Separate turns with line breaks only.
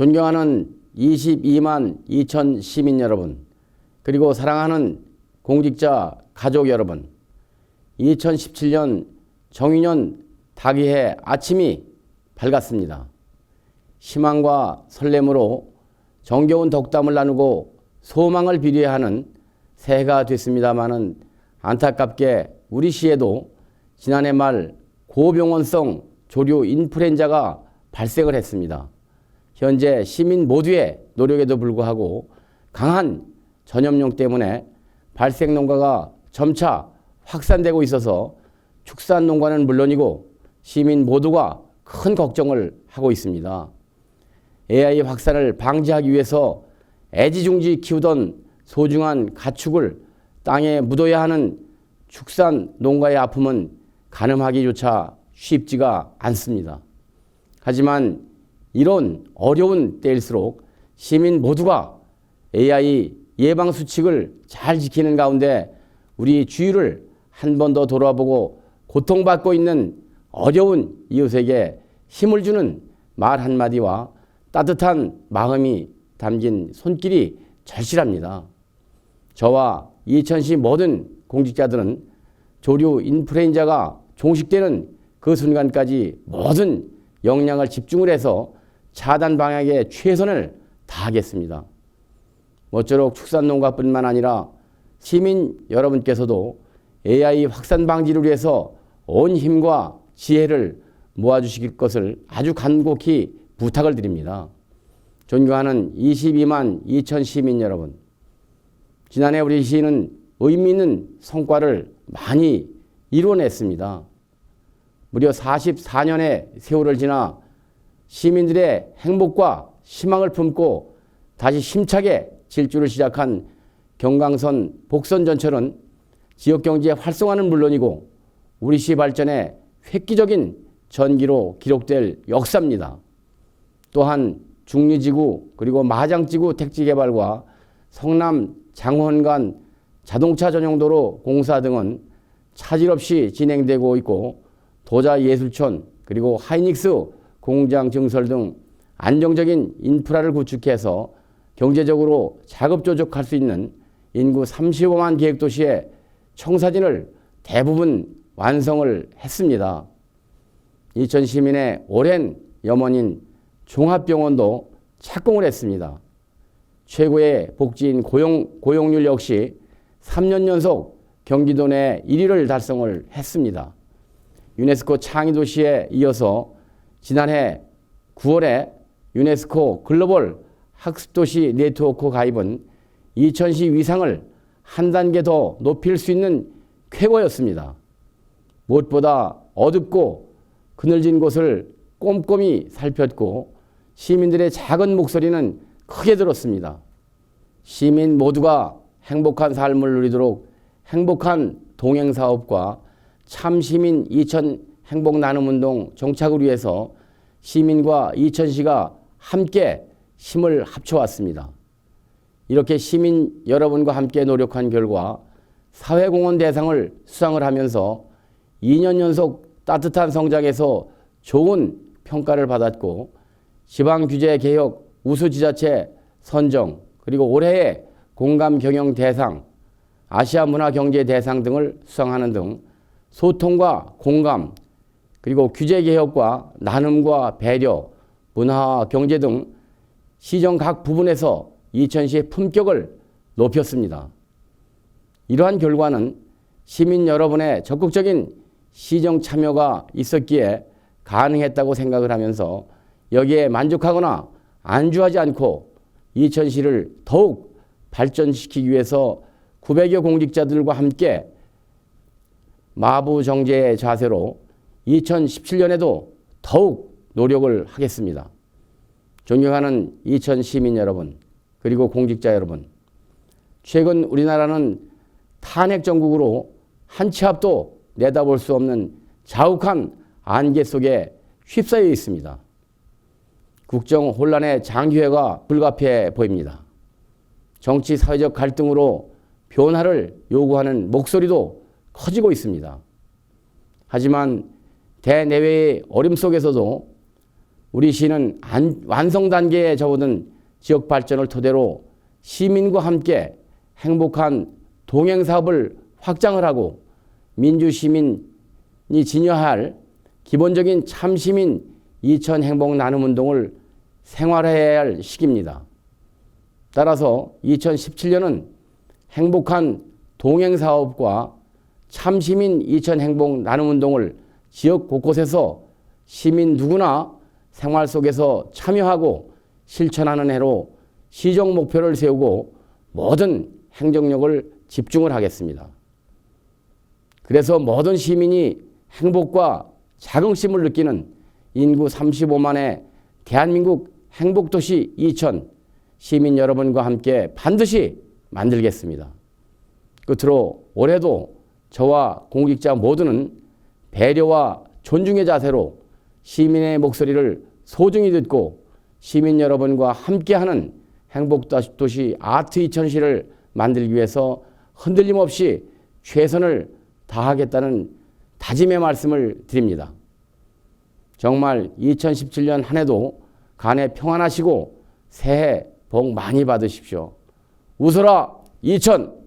존경하는 22만 2천 시민 여러분, 그리고 사랑하는 공직자 가족 여러분, 2017년 정유년 다기해 아침이 밝았습니다. 희망과 설렘으로 정겨운 덕담을 나누고 소망을 비례하는 새해가 됐습니다마는 안타깝게 우리 시에도 지난해 말 고병원성 조류 인플루엔자가 발생을 했습니다. 현재 시민 모두의 노력에도 불구하고 강한 전염용 때문에 발생 농가가 점차 확산되고 있어서 축산 농가는 물론이고 시민 모두가 큰 걱정을 하고 있습니다. AI 확산을 방지하기 위해서 애지중지 키우던 소중한 가축을 땅에 묻어야 하는 축산 농가의 아픔은 가늠하기조차 쉽지가 않습니다. 하지만 이런 어려운 때일수록 시민 모두가 AI 예방 수칙을 잘 지키는 가운데 우리 주위를 한 번 더 돌아보고 고통받고 있는 어려운 이웃에게 힘을 주는 말 한마디와 따뜻한 마음이 담긴 손길이 절실합니다. 저와 이천시 모든 공직자들은 조류 인플루엔자가 종식되는 그 순간까지 모든 역량을 집중을 해서 차단 방향에 최선을 다하겠습니다. 모쪼록 축산농가뿐만 아니라 시민 여러분께서도 AI 확산 방지를 위해서 온 힘과 지혜를 모아주실 것을 아주 간곡히 부탁을 드립니다. 존경하는 22만 2천 시민 여러분, 지난해 우리 시는 의미 있는 성과를 많이 이뤄냈습니다. 무려 44년의 세월을 지나 시민들의 행복과 희망을 품고 다시 힘차게 질주를 시작한 경강선 복선 전철은 지역 경제 활성화는 물론이고 우리 시 발전에 획기적인 전기로 기록될 역사입니다. 또한 중리지구 그리고 마장지구 택지 개발과 성남 장원 간 자동차 전용도로 공사 등은 차질 없이 진행되고 있고 도자 예술촌 그리고 하이닉스 공장 증설 등 안정적인 인프라를 구축해서 경제적으로 자급조족할 수 있는 인구 35만 계획도시의 청사진을 대부분 완성을 했습니다. 이천 시민의 오랜 염원인 종합병원도 착공을 했습니다. 최고의 복지인 고용, 고용률 역시 3년 연속 경기도 내 1위를 달성을 했습니다. 유네스코 창의도시에 이어서 지난해 9월에 유네스코 글로벌 학습도시 네트워크 가입은 이천시 위상을 한 단계 더 높일 수 있는 쾌거였습니다. 무엇보다 어둡고 그늘진 곳을 꼼꼼히 살폈고 시민들의 작은 목소리는 크게 들었습니다. 시민 모두가 행복한 삶을 누리도록 행복한 동행사업과 참시민 행복 나눔 운동 정착을 위해서 시민과 이천시가 함께 힘을 합쳐왔습니다. 이렇게 시민 여러분과 함께 노력한 결과 사회공헌 대상을 수상을 하면서 2년 연속 따뜻한 성장에서 좋은 평가를 받았고 지방 규제 개혁 우수 지자체 선정 그리고 올해의 공감 경영 대상 아시아 문화 경제 대상 등을 수상하는 등 소통과 공감 그리고 규제 개혁과 나눔과 배려 문화 경제 등 시정 각 부분에서 이천시의 품격을 높였습니다. 이러한 결과는 시민 여러분의 적극적인 시정 참여가 있었기에 가능했다고 생각을 하면서 여기에 만족하거나 안주하지 않고 이천시를 더욱 발전시키기 위해서 900여 공직자들과 함께 마부정제의 자세로 2017년에도 더욱 노력을 하겠습니다. 존경하는 이천 시민 여러분, 그리고 공직자 여러분, 최근 우리나라는 탄핵 정국으로 한 치 앞도 내다볼 수 없는 자욱한 안개 속에 휩싸여 있습니다. 국정 혼란의 장기회가 불가피해 보입니다. 정치 사회적 갈등으로 변화를 요구하는 목소리도 커지고 있습니다. 하지만 대내외의 어림 속에서도 우리 시는 안- 완성 단계에 접어든 지역 발전을 토대로 시민과 함께 행복한 동행 사업을 확장을 하고 민주 시민이 진여할 기본적인 참시민 이천 행복 나눔 운동을 생활해야 할 시기입니다. 따라서 2017년은 행복한 동행 사업과 참시민 이천 행복 나눔 운동을 지역 곳곳에서 시민 누구나 생활 속에서 참여하고 실천하는 해로 시정 목표를 세우고 모든 행정력을 집중을 하겠습니다. 그래서 모든 시민이 행복과 자긍심을 느끼는 인구 35만의 대한민국 행복도시 이천 시민 여러분과 함께 반드시 만들겠습니다. 끝으로 올해도 저와 공직자 모두는 배려와 존중의 자세로 시민의 목소리를 소중히 듣고 시민 여러분과 함께하는 행복도시 아트 이천시를 만들기 위해서 흔들림 없이 최선을 다하겠다는 다짐의 말씀을 드립니다. 정말 2017년 한 해도 간에 평안하시고 새해 복 많이 받으십시오. 웃어라 2000